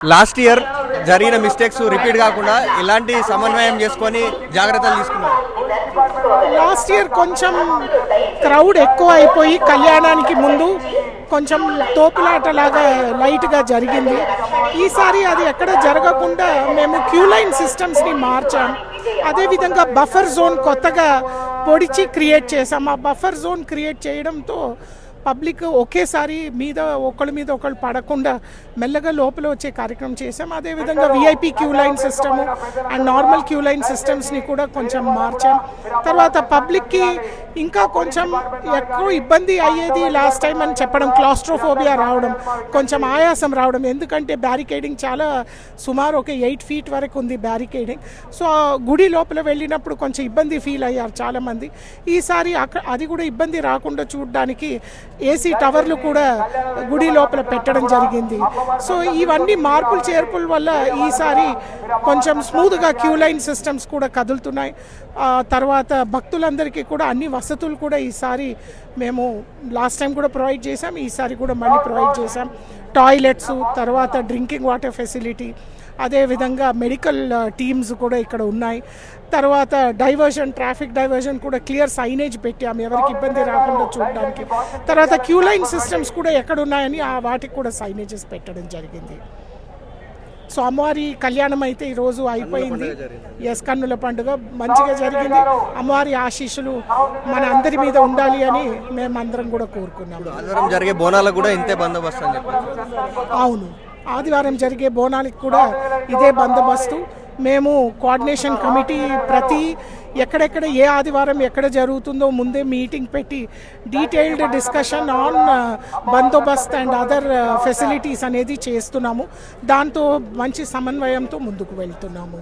Last year జరిగిన mistakes repeat కాకుండా ఇలాంటి సమన్వయం చేసుకొని జాగ్రత్తలు తీసుకున్నారు. లాస్ట్ ఇయర్ కొంచెం క్రౌడ్ ఎక్కువ అయిపోయి కళ్యాణానికి ముందు కొంచెం తోపులాటలాగా లైట్గా జరిగింది. ఈసారి అది ఎక్కడ జరగకుండా మేము క్యూ లైన్ సిస్టమ్స్ని మార్చాం. అదేవిధంగా బఫర్ జోన్ కొత్తగా పొడిచి క్రియేట్ చేసాం ఆ బఫర్ జోన్ క్రియేట్ చేయడంతో పబ్లిక్ ఒకేసారి మీద ఒకళ్ళ మీద ఒకళ్ళు పడకుండా మెల్లగా లోపల వచ్చే కార్యక్రమం చేసాం అదేవిధంగా VIP queue line system and normal queue line సిస్టమ్స్ని కూడా కొంచెం మార్చాం. తర్వాత పబ్లిక్కి ఇంకా కొంచెం ఎక్కువ ఇబ్బంది అయ్యేది లాస్ట్ టైం అని చెప్పడం క్లాస్ట్రోఫోబియా రావడం కొంచెం ఆయాసం రావడం. ఎందుకంటే బ్యారికేడింగ్ చాలా సుమారు ఒక ఎయిట్ ఫీట్ వరకు ఉంది బ్యారికేడింగ్ సో గుడి లోపల వెళ్ళినప్పుడు కొంచెం ఇబ్బంది ఫీల్ అయ్యారు చాలామంది. ఈసారి అక్కడ అది కూడా ఇబ్బంది రాకుండా చూడడానికి ఏసీ టవర్లు కూడా గుడి లోపల పెట్టడం జరిగింది. సో ఇవన్నీ మార్పులు చేర్పుల వల్ల ఈసారి కొంచెం స్మూత్గా క్యూ లైన్ సిస్టమ్స్ కూడా కదులుతున్నాయి. తర్వాత భక్తులందరికీ కూడా అన్ని వసతులు కూడా ఈసారి మేము లాస్ట్ టైం కూడా ప్రొవైడ్ చేసాం ఈసారి కూడా మళ్ళీ ప్రొవైడ్ చేసాం టాయిలెట్స్ తర్వాత డ్రింకింగ్ వాటర్ ఫెసిలిటీ అదేవిధంగా మెడికల్ టీమ్స్ కూడా ఇక్కడ ఉన్నాయి. తర్వాత డైవర్షన్ ట్రాఫిక్ డైవర్షన్ కూడా క్లియర్ సైనేజ్ పెట్టాము ఎవరికి ఇబ్బంది రాకుండా చూడడానికి. తర్వాత క్యూ లైన్ సిస్టమ్స్ కూడా ఎక్కడ ఉన్నాయని ఆ వాటికి కూడా సైనేజెస్ పెట్టడం జరిగింది. సో అమ్మవారి కళ్యాణం అయితే ఈరోజు అయిపోయింది. ఎస్ కన్నుల పండుగ మంచిగా జరిగింది. అమ్మవారి ఆశీస్సులు మన అందరి మీద ఉండాలి అని మేమందరం కూడా కోరుకున్నాము. ఆదివారం జరిగే బోనాలకు కూడా ఇంతే బందోబస్తు అని చెప్పారు. అవును. ఆదివారం జరిగే బోనాలకు కూడా ఇదే బందోబస్తు. మేము కోఆర్డినేషన్ కమిటీ ప్రతి ఎక్కడెక్కడ ఏ ఆదివారం ఎక్కడ జరుగుతుందో ముందే మీటింగ్ పెట్టి detailed discussion on bandobast and other facilities అనేది చేస్తున్నాము. దాంతో మంచి సమన్వయంతో ముందుకు వెళ్తున్నాము.